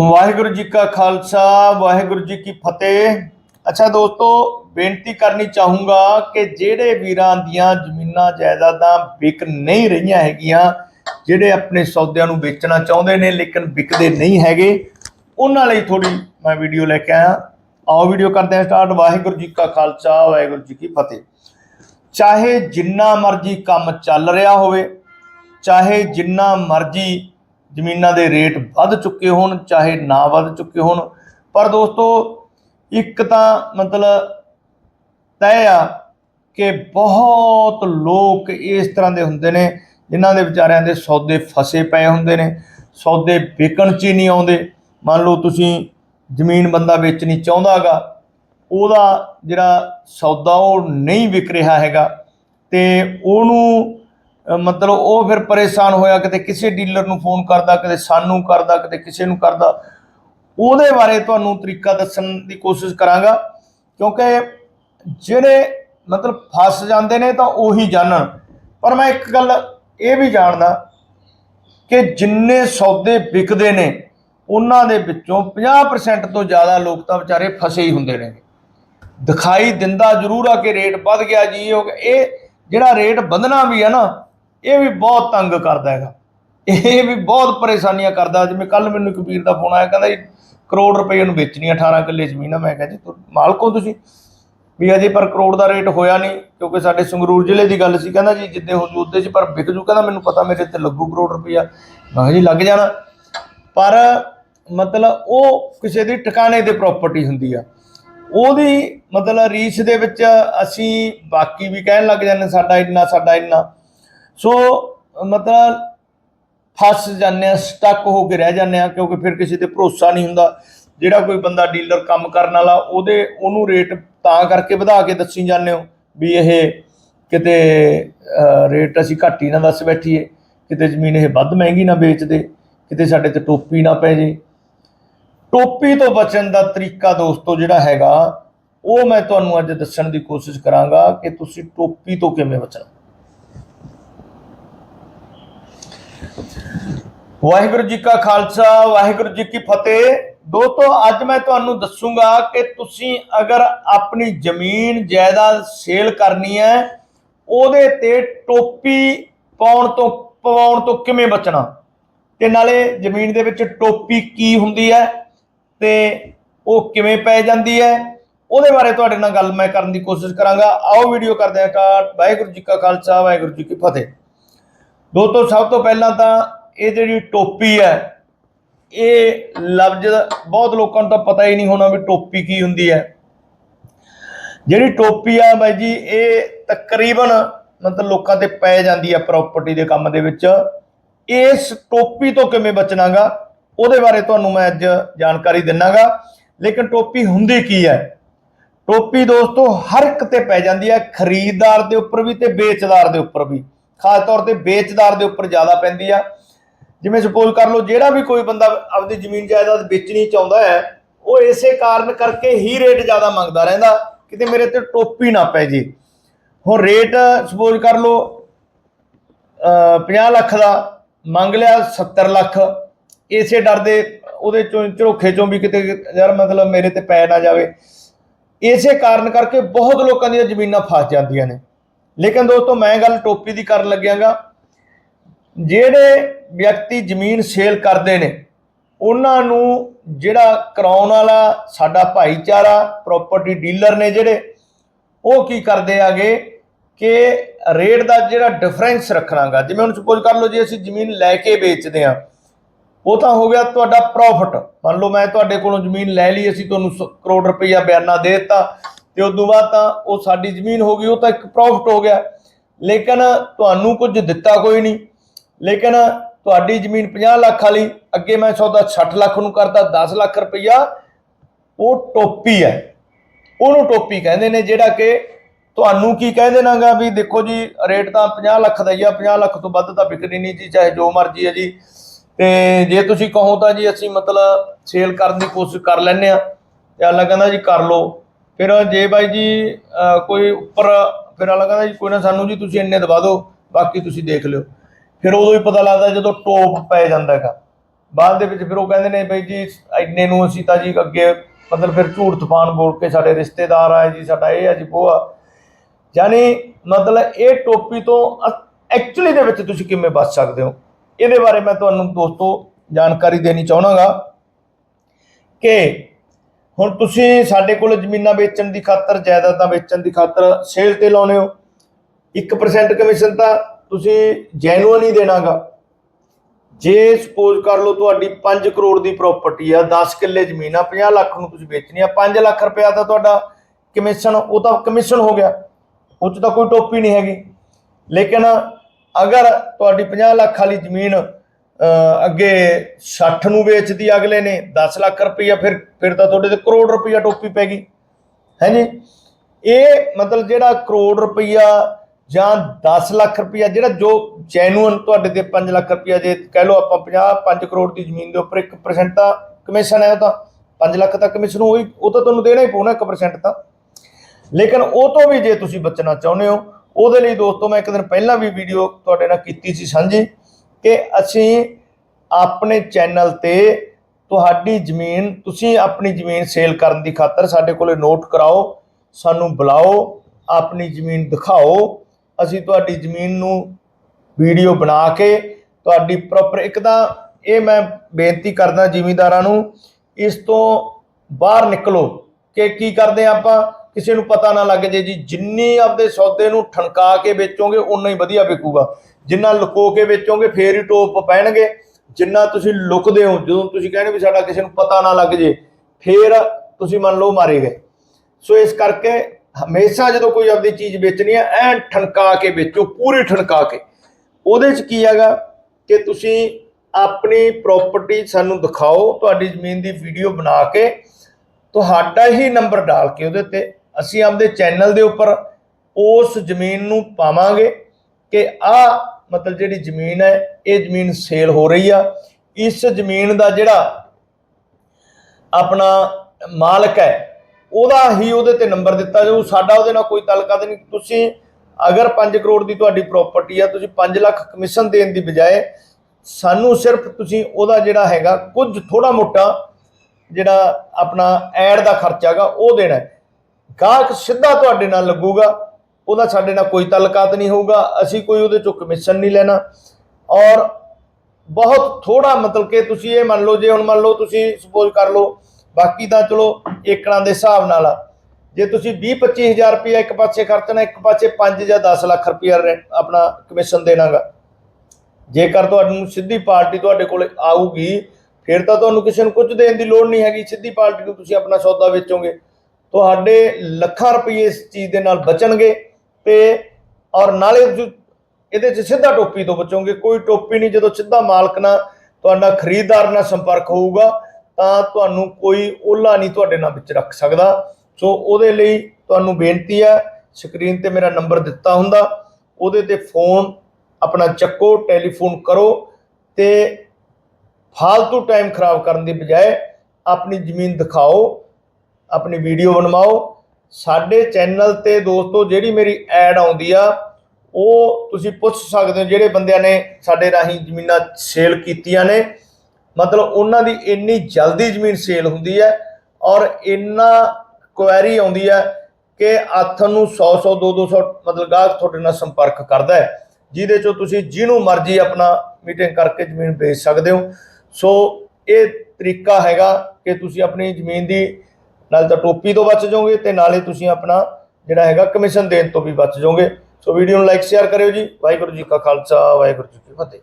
ਵਾਹਿਗੁਰੂ ਜੀ ਕਾ ਖਾਲਸਾ, ਵਾਹਿਗੁਰੂ ਜੀ ਕੀ ਫਤਿਹ। ਅੱਛਾ ਦੋਸਤੋ, ਬੇਨਤੀ ਕਰਨੀ ਚਾਹੂੰਗਾ ਕਿ ਜਿਹੜੇ ਵੀਰਾਂ ਦੀਆਂ ਜ਼ਮੀਨਾਂ ਜਾਇਦਾਦਾਂ ਵਿਕ ਨਹੀਂ ਰਹੀਆਂ ਹੈਗੀਆਂ, ਜਿਹੜੇ ਆਪਣੇ ਸੌਦਿਆਂ ਨੂੰ ਵੇਚਣਾ ਚਾਹੁੰਦੇ ਨੇ ਲੇਕਿਨ ਵਿਕਦੇ ਨਹੀਂ ਹੈਗੇ, ਉਹਨਾਂ ਲਈ ਥੋੜੀ ਮੈਂ ਵੀਡੀਓ ਲੈ ਕੇ ਆਇਆ। ਆਓ ਵੀਡੀਓ ਕਰਦੇ ਹਾਂ ਸਟਾਰਟ। ਵਾਹਿਗੁਰੂ ਜੀ ਕਾ ਖਾਲਸਾ, ਵਾਹਿਗੁਰੂ ਜੀ ਕੀ ਫਤਿਹ। ਚਾਹੇ ਜਿੰਨਾ ਮਰਜ਼ੀ ਕੰਮ ਚੱਲ ਰਿਹਾ ਹੋਵੇ, ਚਾਹੇ ਜਿੰਨਾ ਮਰਜ਼ੀ ਜ਼ਮੀਨਾਂ ਦੇ ਰੇਟ ਵੱਧ ਚੁੱਕੇ ਹੋਣ, ਚਾਹੇ ਨਾ ਵੱਧ ਚੁੱਕੇ ਹੋਣ। ਪਰ ਦੋਸਤੋ, ਇੱਕ ਤਾਂ ਮਤਲਬ ਤੈਅ ਆ ਕਿ ਬਹੁਤ ਲੋਕ ਇਸ ਤਰ੍ਹਾਂ ਦੇ ਹੁੰਦੇ ਨੇ, ਜਿਨ੍ਹਾਂ ਦੇ ਵਿਚਾਰਿਆਂ ਦੇ ਸੌਦੇ ਫਸੇ ਪਏ ਹੁੰਦੇ ਨੇ। ਸੌਦੇ ਵਿਕਣ 'ਚ ਹੀ ਨਹੀਂ ਆਉਂਦੇ। ਮੰਨ ਲਓ ਤੁਸੀਂ ਜ਼ਮੀਨ ਬੰਦਾ ਵੇਚਣੀ ਚਾਹੁੰਦਾਗਾ ਉਹਦਾ ਜਿਹੜਾ ਸੌਦਾ ਉਹ ਨਹੀਂ ਵਿਕ ਰਿਹਾ ਹੈਗਾ, ਤੇ ਉਹਨੂੰ ਮਤਲਬ ਉਹ ਫਿਰ ਪਰੇਸ਼ਾਨ ਹੋਇਆ, ਕਿਤੇ ਕਿਸੇ ਡੀਲਰ ਨੂੰ ਫੋਨ ਕਰਦਾ, ਕਿਤੇ ਸਾਨੂੰ ਕਰਦਾ, ਕਿਤੇ ਕਿਸੇ ਨੂੰ ਕਰਦਾ। ਉਹਦੇ ਬਾਰੇ ਤੁਹਾਨੂੰ ਤਰੀਕਾ ਦੱਸਣ ਦੀ ਕੋਸ਼ਿਸ਼ ਕਰਾਂਗਾ, ਕਿਉਂਕਿ ਜਿਹੜੇ ਮਤਲਬ ਫਸ ਜਾਂਦੇ ਨੇ ਤਾਂ ਉਹੀ ਜਾਣਨ। ਪਰ ਮੈਂ ਇੱਕ ਗੱਲ ਇਹ ਵੀ ਜਾਣਦਾ ਕਿ ਜਿੰਨੇ ਸੌਦੇ ਵਿਕਦੇ ਨੇ, ਉਹਨਾਂ ਦੇ ਵਿੱਚੋਂ 50% ਤੋਂ ਜ਼ਿਆਦਾ ਲੋਕ ਤਾਂ ਵਿਚਾਰੇ ਫਸੇ ਹੀ ਹੁੰਦੇ ਨੇ। ਦਿਖਾਈ ਦਿੰਦਾ ਜ਼ਰੂਰ ਆ ਕਿ ਰੇਟ ਵੱਧ ਗਿਆ ਜੀ, ਉਹ ਇਹ ਜਿਹੜਾ ਰੇਟ ਵਧਣਾ ਵੀ ਹੈ ਨਾ ਇਹ ਵੀ ਬਹੁਤ ਤੰਗ ਕਰਦਾ ਹੈਗਾ। ਇਹ ਵੀ ਬਹੁਤ ਪਰੇਸ਼ਾਨੀਆਂ ਕਰਦਾ। ਜਿਵੇਂ ਕੱਲ ਮੈਨੂੰ ਕਬੀਰ ਦਾ ਫੋਨ ਆਇਆ, ਕਹਿੰਦਾ ਜੀ, ਕਰੋੜ ਰੁਪਏ ਨੂੰ ਵੇਚਣੀ ਆ 18 ਕਿੱਲੇ ਜ਼ਮੀਨ ਆ। ਮੈਂ ਕਿਹਾ ਜੀ, ਤੁ- ਮਾਲਕੋ ਤੁਸੀਂ? ਵੀ ਅਜੇ ਪਰ ਕਰੋੜ ਦਾ ਰੇਟ ਹੋਇਆ ਨਹੀਂ, ਕਿਉਂਕਿ ਸਾਡੇ ਸੰਗਰੂਰ ਜ਼ਿਲ੍ਹੇ ਦੀ ਗੱਲ ਸੀ। ਕਹਿੰਦਾ ਜੀ, ਜਿੱਦੇ ਹੋ ਜੂ ਉਹਦੇ ਚ ਪਰ ਵਿਕ ਜੂ, ਕਹਿੰਦਾ ਮੈਨੂੰ ਪਤਾ ਮੇਰੇ ਤੇ ਲੱਗੂ ਕਰੋੜ ਰੁਪਇਆ ਮੈਂ ਕਿਹਾ ਜੀ, ਲੱਗ ਜਾਣਾ। ਪਰ ਮਤਲਬ ਉਹ ਕਿਸੇ ਦੀ ਟਿਕਾਣੇ ਤੇ ਪ੍ਰਾਪਰਟੀ ਹੁੰਦੀ ਆ। ਉਹਦੀ ਮਤਲਬ ਰੀਸ ਦੇ ਵਿੱਚ ਅਸੀਂ ਬਾਕੀ ਵੀ ਕਹਿਣ ਲੱਗ ਜਾਂਦੇ ਸਾਡਾ ਇੰਨਾ ਸਾਡਾ ਇੰਨਾ। ਸੋ ਮਤਲਬ ਫਸ ਜਾਂਦੇ ਆ ਸਟਕ ਹੋ ਕੇ ਰਹਿ ਜਾਂਦੇ ਆ ਕਿਉਂਕਿ ਫਿਰ ਕਿਸੇ ਤੇ ਭਰੋਸਾ ਨਹੀਂ ਹੁੰਦਾ। ਜਿਹੜਾ ਕੋਈ ਬੰਦਾ ਡੀਲਰ ਕੰਮ ਕਰਨ ਵਾਲਾ, ਉਹਦੇ, ਉਹਨੂੰ ਰੇਟ ਤਾਂ ਕਰਕੇ ਵਧਾ ਕੇ ਦੱਸੀ ਜਾਂਦੇ ਹੋ ਵੀ ਇਹ ਕਿਤੇ ਰੇਟ ਅਸੀਂ ਘੱਟ ਹੀ ਨਾ ਦੱਸ ਬੈਠੀਏ। ਕਿਤੇ ਜ਼ਮੀਨ ਇਹ ਵੱਧ ਮਹਿੰਗੀ ਨਾ ਵੇਚ ਦੇ, ਕਿਤੇ ਸਾਡੇ ਤੇ ਟੋਪੀ ਨਾ ਪੈ ਜੇ। ਟੋਪੀ ਤੋਂ ਬਚਣ ਦਾ ਤਰੀਕਾ ਦੋਸਤੋ ਜਿਹੜਾ ਹੈਗਾ, ਉਹ ਮੈਂ ਤੁਹਾਨੂੰ ਅੱਜ ਦੱਸਣ ਦੀ ਕੋਸ਼ਿਸ਼ ਕਰਾਂਗਾ ਕਿ ਤੁਸੀਂ ਟੋਪੀ ਤੋਂ ਕਿਵੇਂ ਬਚਣਾ। ਵਾਹਿਗੁਰੂ ਜੀ ਕਾ ਖਾਲਸਾ, ਵਾਹਿਗੁਰੂ ਜੀ ਕੀ ਫਤਿਹ। ਦੋਸਤੋ, ਅੱਜ ਮੈਂ ਤੁਹਾਨੂੰ ਦੱਸੂਗਾ ਕਿ ਤੁਸੀਂ ਅਗਰ ਆਪਣੀ ਜ਼ਮੀਨ, ਜਾਇਦਾਦ ਸੇਲ ਕਰਨੀ ਹੈ, ਉਹਦੇ ਤੇ ਟੋਪੀ ਪਾਉਣ ਤੋਂ, ਪਵਾਉਣ ਤੋਂ ਕਿਵੇਂ ਬਚਣਾ? ਤੇ ਨਾਲੇ ਜ਼ਮੀਨ ਦੇ ਵਿੱਚ ਟੋਪੀ ਕੀ ਹੁੰਦੀ ਹੈ ਤੇ ਉਹ ਕਿਵੇਂ ਪੈ ਜਾਂਦੀ ਹੈ, ਉਹਦੇ ਬਾਰੇ ਤੁਹਾਡੇ ਨਾਲ ਗੱਲ ਮੈਂ ਕਰਨ ਦੀ ਕੋਸ਼ਿਸ਼ ਕਰਾਂਗਾ। ਆਓ ਵੀਡੀਓ ਕਰਦੇ ਹਾਂ ਸਟਾਰਟ। ਵਾਹਿਗੁਰੂ ਜੀ ਕਾ ਖਾਲਸਾ, ਵਾਹਿਗੁਰੂ ਜੀ ਕੀ ਫਤਿਹ। ਦੋਸਤੋ ਸਭ ਤੋਂ ਪਹਿਲਾਂ ਤਾਂ ਇਹ ਜਿਹੜੀ ਟੋਪੀ ਹੈ, ਇਹ ਲਫ਼ਜ਼ ਬਹੁਤ ਲੋਕਾਂ ਨੂੰ ਤਾਂ ਪਤਾ ਹੀ ਨਹੀਂ ਹੋਣਾ ਵੀ ਟੋਪੀ ਕੀ ਹੁੰਦੀ ਹੈ। ਜਿਹੜੀ ਟੋਪੀ ਆ ਬਾਈ ਜੀ, ਇਹ ਤਕਰੀਬਨ ਮਤਲਬ ਲੋਕਾਂ ਤੇ ਪੈ ਜਾਂਦੀ ਆ ਪ੍ਰਾਪਰਟੀ ਦੇ ਕੰਮ ਦੇ ਵਿੱਚ। ਇਸ ਟੋਪੀ ਤੋਂ ਕਿਵੇਂ ਬਚਣਾਗਾ, ਉਹਦੇ ਬਾਰੇ ਤੁਹਾਨੂੰ ਮੈਂ ਅੱਜ ਜਾਣਕਾਰੀ ਦਿੰਨਾਗਾ। ਲੇਕਿਨ ਟੋਪੀ ਹੁੰਦੀ ਕੀ ਹੈ? ਟੋਪੀ ਦੋਸਤੋ, ਹਰ ਇੱਕ ਤੇ ਪੈ ਜਾਂਦੀ ਹੈ, ਖਰੀਦਦਾਰ ਦੇ ਉੱਪਰ ਵੀ ਤੇ ਵੇਚਦਾਰ ਦੇ ਉੱਪਰ ਵੀ। ਖਾਸ ਤੌਰ ਤੇ ਵੇਚਦਾਰ ਦੇ ਉੱਪਰ ਜ਼ਿਆਦਾ ਪੈਂਦੀ ਆ। ਜਿਵੇਂ ਸਪੋਜ਼ ਕਰ ਲਓ, ਜਿਹੜਾ ਵੀ ਕੋਈ ਬੰਦਾ ਆਪਣੀ ਜ਼ਮੀਨ ਜਾਇਦਾਦ ਵੇਚਣੀ ਚਾਹੁੰਦਾ ਹੈ, ਉਹ ਇਸੇ ਕਾਰਨ ਕਰਕੇ ਹੀ ਰੇਟ ਜ਼ਿਆਦਾ ਮੰਗਦਾ ਰਹਿੰਦਾ। ਕਿਤੇ ਮੇਰੇ ਤੇ ਟੋਪੀ ਨਾ ਪੈ ਜੇ। ਹੁਣ ਰੇਟ ਸਪੋਜ਼ ਕਰ ਲਓ, ਅਹ 50 ਲੱਖ ਦਾ, ਮੰਗ ਲਿਆ 70 ਲੱਖ। ਇਸੇ ਡਰ ਦੇ ਉਹਦੇ ਚੋਂ ਝਰੋਖੇ ਚੋਂ ਵੀ ਕਿਤੇ ਯਾਰ ਮਤਲਬ ਮੇਰੇ ਤੇ ਪੈ ਨਾ ਜਾਵੇ। ਇਸੇ ਕਾਰਨ ਕਰਕੇ ਬਹੁਤ ਲੋਕਾਂ ਦੀਆਂ ਜ਼ਮੀਨਾਂ ਫਸ ਜਾਂਦੀਆਂ ਨੇ। ਲੇਕਿਨ ਦੋਸਤੋ, ਮੈਂ ਗੱਲ ਟੋਪੀ ਦੀ ਕਰਨ ਲੱਗਿਆਗਾ। ਜਿਹੜੇ ਵਿਅਕਤੀ ਜ਼ਮੀਨ ਸੇਲ ਕਰਦੇ ਨੇ, ਉਹਨਾਂ ਨੂੰ ਜਿਹੜਾ ਕਰਾਉਣ ਵਾਲਾ ਸਾਡਾ ਭਾਈਚਾਰਾ ਪ੍ਰਾਪਰਟੀ ਡੀਲਰ ਨੇ ਜਿਹੜੇ, ਉਹ ਕੀ ਕਰਦੇ ਆਗੇ ਕਿ ਰੇਟ ਦਾ ਜਿਹੜਾ ਡਿਫਰੈਂਸ ਰੱਖਣਾਗਾ। ਜਿਵੇਂ ਹੁਣ ਸਪੋਜ਼ ਕਰ ਲਓ ਜੇ, ਅਸੀਂ ਜ਼ਮੀਨ ਲੈ ਕੇ ਵੇਚਦੇ ਆ ਉਹ ਤਾਂ ਹੋ ਗਿਆ ਤੁਹਾਡਾ ਪ੍ਰੋਫਿਟ ਮੰਨ ਲਓ ਮੈਂ ਤੁਹਾਡੇ ਕੋਲੋਂ ਜ਼ਮੀਨ ਲੈ ਲਈ, ਅਸੀਂ ਤੁਹਾਨੂੰ ਸ- ਕਰੋੜ ਰੁਪਈਆ ਬਿਆਨਾ ਦੇ ਦਿੱਤਾ ਤੇ ਉਸ ਤੋਂ ਬਾਅਦ ਤਾਂ ਉਹ ਸਾਡੀ ਜ਼ਮੀਨ ਹੋ ਗਈ, ਉਹ ਤਾਂ ਇੱਕ ਪ੍ਰੋਫਿਟ ਹੋ ਗਿਆ। ਲੇਕਿਨ ਤੁਹਾਨੂੰ ਕੁਝ ਦਿੱਤਾ ਕੋਈ ਨਹੀਂ। ਲੇਕਿਨ ਤੁਹਾਡੀ ਜ਼ਮੀਨ 50 ਲੱਖ ਵਾਲੀ, ਅੱਗੇ ਮੈਂ ਸੌਦਾ 60 ਲੱਖ ਨੂੰ ਕਰਦਾ 10 ਲੱਖ ਰੁਪਈਆ, ਉਹ ਟੋਪੀ ਹੈ। ਉਹਨੂੰ ਟੋਪੀ ਕਹਿੰਦੇ ਨੇ, ਜਿਹੜਾ ਕਿ ਤੁਹਾਨੂੰ ਕੀ ਕਹਿੰਦੇ ਨਾਗਾ ਵੀ ਦੇਖੋ ਜੀ, ਰੇਟ ਤਾਂ 50 ਲੱਖ ਦਾ ਹੀ ਆ 50 ਲੱਖ ਤੋਂ ਵੱਧ ਤਾਂ ਵਿਕਦੀ ਨਹੀਂ ਜੀ, ਚਾਹੇ ਜੋ ਮਰਜ਼ੀ ਹੈ ਜੀ। ਤੇ ਜੇ ਤੁਸੀਂ ਕਹੋ ਤਾਂ ਜੀ, ਅਸੀਂ ਮਤਲਬ ਸੇਲ ਕਰਨ ਦੀ ਕੋਸ਼ਿਸ਼ ਕਰ ਲੈਨੇ ਆ ਤੇ ਅੱਲਾ ਕਹਿੰਦਾ ਜੀ, ਕਰ ਲਓ। ਫਿਰ ਜੇ ਬਾਈ ਜੀ ਕੋਈ ਉੱਪਰ ਫਿਰ ਅੱਲਾ ਕਹਿੰਦਾ ਜੀ, ਕੋਈ ਨਾ ਸਾਨੂੰ ਜੀ ਤੁਸੀਂ ਇੰਨੇ ਦਵਾ ਦਿਓ, ਬਾਕੀ ਤੁਸੀਂ ਦੇਖ ਲਿਓ। ਫਿਰ ਉਦੋਂ ਹੀ ਪਤਾ ਲੱਗਦਾ ਜਦੋਂ ਟੋਪ ਪੈ ਜਾਂਦਾ ਹੈਗਾ। ਬਾਅਦ ਦੇ ਵਿੱਚ ਫਿਰ ਉਹ ਕਹਿੰਦੇ ਨੇ ਬਈ ਜੀ, ਇੰਨੇ ਨੂੰ ਅਸੀਂ ਤਾਂ ਜੀ ਅੱਗੇ ਮਤਲਬ ਫਿਰ ਝੂਠ ਤੂਫਾਨ ਬੋਲ ਕੇ ਸਾਡੇ ਰਿਸ਼ਤੇਦਾਰ ਆਏ ਜੀ, ਸਾਡਾ ਇਹ ਆ ਜੀ, ਉਹ ਆ। ਯਾਨੀ ਮਤਲਬ ਇਹ ਟੋਪੀ ਤੋਂ ਐਕਚੁਅਲੀ ਦੇ ਵਿੱਚ ਤੁਸੀਂ ਕਿਵੇਂ ਬਚ ਸਕਦੇ ਹੋ? ਇਹਦੇ ਬਾਰੇ ਮੈਂ ਤੁਹਾਨੂੰ ਦੋਸਤੋ ਜਾਣਕਾਰੀ ਦੇਣੀ ਚਾਹਣਾਗਾ ਕਿ ਹੁਣ ਤੁਸੀਂ ਸਾਡੇ ਕੋਲ ਜ਼ਮੀਨਾਂ ਵੇਚਣ ਦੀ ਖਾਤਰ, ਜਾਇਦਾਦਾਂ ਵੇਚਣ ਦੀ ਖਾਤਰ ਸੇਲ ਤੇ ਲਾਉਨੇ ਹੋ। 1% ਕਮਿਸ਼ਨ ਤਾਂ ਤੁਸੀਂ ਜੈਨੂਅਨ ਹੀ ਦੇਣਾਗਾ। ਜੇ ਸਪੋਜ਼ ਕਰ ਲਓ ਤੁਹਾਡੀ 5 ਕਰੋੜ ਦੀ ਪ੍ਰਾਪਰਟੀ ਆ 10 ਕਿੱਲੇ ਜ਼ਮੀਨ ਆ 50 ਲੱਖ ਨੂੰ ਤੁਸੀਂ ਵੇਚਣੀ ਆ 5 ਲੱਖ ਰੁਪਇਆ ਤਾਂ ਤੁਹਾਡਾ ਕਮਿਸ਼ਨ ਉਹ ਤਾਂ ਕਮਿਸ਼ਨ ਹੋ ਗਿਆ। ਉਹ 'ਚ ਤਾਂ ਕੋਈ ਟੋਪੀ ਨਹੀਂ ਹੈਗੀ। ਲੇਕਿਨ ਅਗਰ ਤੁਹਾਡੀ 50 ਲੱਖ ਵਾਲੀ ਜ਼ਮੀਨ ਅੱਗੇ 60 ਨੂੰ ਵੇਚਦੀ ਅਗਲੇ ਨੇ 10 ਲੱਖ ਰੁਪਈਆ ਫਿਰ ਫਿਰ ਤਾਂ ਤੁਹਾਡੇ ਤੇ ਕਰੋੜ ਰੁਪਈਆ ਟੋਪੀ ਪੈ ਗਈ। ਹੈ ਜੀ? ਇਹ ਮਤਲਬ ਜਿਹੜਾ ਕਰੋੜ ਰੁਪਈਆ ਜਾਂ 10 ਲੱਖ ਰੁਪਈਆ, ਜਿਹੜਾ ਜੋ ਜੈਨੂਅਨ ਤੁਹਾਡੇ ਤੇ 5 ਲੱਖ ਰੁਪਈਆ ਜੇ ਕਹਿ ਲਓ ਆਪਾਂ 50 5 ਕਰੋੜ ਦੀ ਜ਼ਮੀਨ ਦੇ ਉੱਪਰ 1% ਤਾਂ ਕਮਿਸ਼ਨ ਹੈ ਉਹ ਤਾਂ 5 ਲੱਖ ਤਾਂ ਕਮਿਸ਼ਨ ਹੋਈ, ਉਹ ਤਾਂ ਤੁਹਾਨੂੰ ਦੇਣਾ ਹੀ ਪਊਣਾ 1% ਤਾਂ। ਲੇਕਿਨ ਉਹ ਤੋਂ ਵੀ ਜੇ ਤੁਸੀਂ ਬਚਣਾ ਚਾਹੁੰਦੇ ਹੋ, ਉਹਦੇ ਲਈ ਦੋਸਤੋ ਮੈਂ ਇੱਕ ਦਿਨ ਪਹਿਲਾਂ ਵੀ ਵੀਡੀਓ ਤੁਹਾਡੇ ਨਾਲ ਕੀਤੀ ਸੀ ਸਾਂਝੀ। ਕਿ ਅਸੀਂ ਆਪਣੇ ਚੈਨਲ ਤੇ ਤੁਹਾਡੀ ਜ਼ਮੀਨ, ਤੁਸੀਂ ਆਪਣੀ ਜ਼ਮੀਨ ਸੇਲ ਕਰਨ ਦੀ ਖਾਤਰ ਸਾਡੇ ਕੋਲੇ ਨੋਟ ਕਰਾਓ, ਸਾਨੂੰ ਬੁਲਾਓ, ਆਪਣੀ ਜ਼ਮੀਨ ਦਿਖਾਓ। ਅਸੀਂ ਤੁਹਾਡੀ ਜ਼ਮੀਨ ਨੂੰ ਵੀਡੀਓ ਬਣਾ ਕੇ ਤੁਹਾਡੀ ਪ੍ਰੋਪਰ ਇੱਕ ਤਾਂ ਇਹ ਮੈਂ ਬੇਨਤੀ ਕਰਦਾ ਜ਼ਿਮੀਂਦਾਰਾਂ ਨੂੰ, ਇਸ ਤੋਂ ਬਾਹਰ ਨਿਕਲੋ ਕਿ ਕੀ ਕਰਦੇ ਹਾਂ ਆਪਾਂ? ਕਿਸੇ ਨੂੰ ਪਤਾ ਨਾ ਲੱਗ ਜੇ ਜੀ, ਜਿੰਨੀ ਆਪਦੇ ਸੌਦੇ ਨੂੰ ਠਣਕਾ ਕੇ ਵੇਚੋਗੇ ਉਨਾ ਹੀ ਵਧੀਆ ਵਿਕੂਗਾ। ਜਿੰਨਾ ਲੁਕੋ ਕੇ ਵੇਚੋਗੇ, ਫੇਰ ਹੀ ਟੋਪ ਪੈਣਗੇ ਜਿੰਨਾ ਤੁਸੀਂ ਲੁਕਦੇ ਹੋ, ਜਦੋਂ ਤੁਸੀਂ ਕਹਿੰਦੇ ਵੀ ਸਾਡਾ ਕਿਸੇ ਨੂੰ ਪਤਾ ਨਾ ਲੱਗ ਜੇ, ਫੇਰ ਤੁਸੀਂ ਮੰਨ ਲਓ ਮਾਰੇ ਗਏ। ਸੋ ਇਸ ਕਰਕੇ ਹਮੇਸ਼ਾ ਜਦੋਂ ਕੋਈ ਆਪਦੀ ਚੀਜ਼ ਵੇਚਣੀ ਹੈ ਐਨ ਠਣਕਾ ਕੇ ਵੇਚੋ, ਪੂਰੀ ਠਣਕਾ ਕੇ। ਉਹਦੇ ਚ ਕੀ ਹੈਗਾ ਕਿ ਤੁਸੀਂ ਆਪਣੀ ਪ੍ਰਾਪਰਟੀ ਸਾਨੂੰ ਦਿਖਾਓ, ਤੁਹਾਡੀ ਜ਼ਮੀਨ ਦੀ ਵੀਡੀਓ ਬਣਾ ਕੇ, ਤੁਹਾਡਾ ਹੀ ਨੰਬਰ ਡਾਲ ਕੇ ਉਹਦੇ ਤੇ ਅਸੀਂ ਆਪਦੇ ਚੈਨਲ ਦੇ ਉੱਪਰ ਉਸ ਜ਼ਮੀਨ ਨੂੰ ਪਾਵਾਂਗੇ ਕਿ ਆ ਮਤਲਬ ਜਿਹੜੀ ਜ਼ਮੀਨ ਹੈ, ਇਹ ਜ਼ਮੀਨ ਸੇਲ ਹੋ ਰਹੀ ਆ। ਇਸ ਜ਼ਮੀਨ ਦਾ ਜਿਹੜਾ ਆਪਣਾ ਮਾਲਕ ਹੈ, ਉਹਦਾ ਹੀ ਉਹਦੇ ਤੇ ਨੰਬਰ ਦਿੱਤਾ ਜਾਊ। ਸਾਡਾ ਉਹਦੇ ਨਾਲ ਕੋਈ ਤਾਲੁਕਾਤ ਨਹੀਂ। ਤੁਸੀਂ ਅਗਰ 5 ਕਰੋੜ ਦੀ ਤੁਹਾਡੀ ਪ੍ਰਾਪਰਟੀ ਆ, ਤੁਸੀਂ 5 ਲੱਖ ਕਮਿਸ਼ਨ ਦੇਣ ਦੀ ਬਜਾਏ ਸਾਨੂੰ ਸਿਰਫ ਤੁਸੀਂ ਉਹਦਾ ਜਿਹੜਾ ਹੈਗਾ, ਕੁਝ ਥੋੜਾ ਮੋਟਾ ਜਿਹੜਾ ਆਪਣਾ ਐਡ ਦਾ ਖਰਚਾ ਹੈਗਾ, ਉਹ ਦੇਣਾ ਗਾਹਕ ਸਿੱਧਾ ਤੁਹਾਡੇ ਨਾਲ ਲੱਗੂਗਾ। ਉਹਦਾ ਸਾਡੇ ਨਾਲ ਕੋਈ ਤਲਕਾਤ ਨਹੀਂ ਹੋਊਗਾ, ਅਸੀਂ ਕੋਈ ਉਹਦੇ ਚੋਂ ਕਮਿਸ਼ਨ ਨਹੀਂ ਲੈਣਾ। ਔਰ ਬਹੁਤ ਥੋੜਾ ਮਤਲਬ ਕਿ ਤੁਸੀਂ ਇਹ ਮੰਨ ਲਓ, ਜੇ ਹੁਣ ਮੰਨ ਲਓ ਤੁਸੀਂ ਸਪੋਜ਼ ਕਰ ਲਓ, ਬਾਕੀ ਤਾਂ ਚਲੋ ਏਕੜਾਂ ਦੇ ਹਿਸਾਬ ਨਾਲ ਆ। ਜੇ ਤੁਸੀਂ 20 25000 ਰੁਪਇਆ ਇੱਕ ਪਾਸੇ ਖਰਚਣਾ, ਇੱਕ ਪਾਸੇ 5 ਜਾਂ 10 ਲੱਖ ਰੁਪਇਆ ਰੈਂਟ- ਆਪਣਾ ਕਮਿਸ਼ਨ ਦੇਣਾਗਾ। ਜੇਕਰ ਤੁਹਾਨੂੰ ਸਿੱਧੀ ਪਾਰਟੀ ਤੁਹਾਡੇ ਕੋਲ ਆਊਗੀ, ਫਿਰ ਤਾਂ ਤੁਹਾਨੂੰ ਕਿਸੇ ਨੂੰ ਕੁਝ ਦੇਣ ਦੀ ਲੋੜ ਨਹੀਂ ਹੈਗੀ। ਸਿੱਧੀ ਪਾਰਟੀ ਨੂੰ ਤੁਸੀਂ ਆਪਣਾ ਸੌਦਾ ਵੇਚੋਗੇ। ਤੁਹਾਡੇ ਲੱਖਾਂ ਰੁਪਏ ਇਸ ਚੀਜ਼ ਦੇ ਨਾਲ ਬਚਣਗੇ। ਤੇ ਔਰ ਨਾਲੇ ਇਹਦੇ 'ਚ ਸਿੱਧਾ ਟੋਪੀ ਤੋਂ ਬਚੋਗੇ। ਕੋਈ ਟੋਪੀ ਨਹੀਂ, ਜਦੋਂ ਸਿੱਧਾ ਮਾਲਕ ਨਾਲ ਤੁਹਾਡਾ ਖਰੀਦਦਾਰ ਨਾਲ ਸੰਪਰਕ ਹੋਊਗਾ, ਤਾਂ ਤੁਹਾਨੂੰ ਕੋਈ ਓਲਾ ਨਹੀਂ ਤੁਹਾਡੇ ਨਾਲ ਵਿੱਚ ਰੱਖ ਸਕਦਾ। ਸੋ ਉਹਦੇ ਲਈ ਤੁਹਾਨੂੰ ਬੇਨਤੀ ਹੈ, ਸਕਰੀਨ ਤੇ ਮੇਰਾ ਨੰਬਰ ਦਿੱਤਾ ਹੁੰਦਾ, ਉਹਦੇ ਤੇ ਫੋਨ ਆਪਣਾ ਚੱਕੋ, ਟੈਲੀਫੋਨ ਕਰੋ ਤੇ ਫालतू ਟਾਈਮ ਖਰਾਬ ਕਰਨ ਦੀ ਬਜਾਏ ਆਪਣੀ ਜ਼ਮੀਨ ਦਿਖਾਓ, ਆਪਣੀ ਵੀਡੀਓ ਬਣਵਾਓ। ਸਾਡੇ ਚੈਨਲ ਤੇ ਦੋਸਤੋ, ਜਿਹੜੀ ਮੇਰੀ ਐਡ ਆਉਂਦੀ ਆ, ਉਹ ਤੁਸੀਂ ਪੁੱਛ ਸਕਦੇ ਹੋ, ਜਿਹੜੇ ਬੰਦਿਆਂ ਨੇ ਸਾਡੇ ਰਾਹੀਂ ਜ਼ਮੀਨਾਂ ਸੇਲ ਕੀਤੀਆਂ ਨੇ। ਮਤਲਬ ਉਹਨਾਂ ਦੀ ਇੰਨੀ ਜਲਦੀ ਜ਼ਮੀਨ ਸੇਲ ਹੁੰਦੀ ਹੈ ਔਰ ਇੰਨਾ ਕੁਐਰੀ ਆਉਂਦੀ ਹੈ ਕਿ ਹੱਥ ਨੂੰ 100 100 2 200 ਮਤਲਬ ਗਾਹਕ ਤੁਹਾਡੇ ਨਾਲ ਸੰਪਰਕ ਕਰਦਾ ਹੈ, ਜਿਹਦੇ ਚੋਂ ਤੁਸੀਂ ਜਿਹਨੂੰ ਮਰਜ਼ੀ ਆਪਣਾ ਮੀਟਿੰਗ ਕਰਕੇ ਜ਼ਮੀਨ ਵੇਚ ਸਕਦੇ ਹੋ। ਸੋ ਇਹ ਤਰੀਕਾ ਹੈਗਾ ਕਿ ਤੁਸੀਂ ਆਪਣੀ ਜ਼ਮੀਨ ਦੀ ਨਾਲ ਤਾਂ ਟੋਪੀ ਤੋਂ ਬਚ ਜਾਓਗੇ ਤੇ ਨਾਲੇ ਤੁਸੀਂ ਆਪਣਾ ਜਿਹੜਾ ਹੈਗਾ ਕਮਿਸ਼ਨ ਦੇਣ ਤੋਂ ਵੀ ਬਚ ਜਾਓਗੇ। ਸੋ ਵੀਡੀਓ ਨੂੰ ਲਾਈਕ ਸ਼ੇਅਰ ਕਰਿਓ ਜੀ। ਵਾਹਿਗੁਰੂ ਜੀ ਕਾ ਖਾਲਸਾ, ਵਾਹਿਗੁਰੂ ਜੀ ਕੀ ਫਤਿਹ।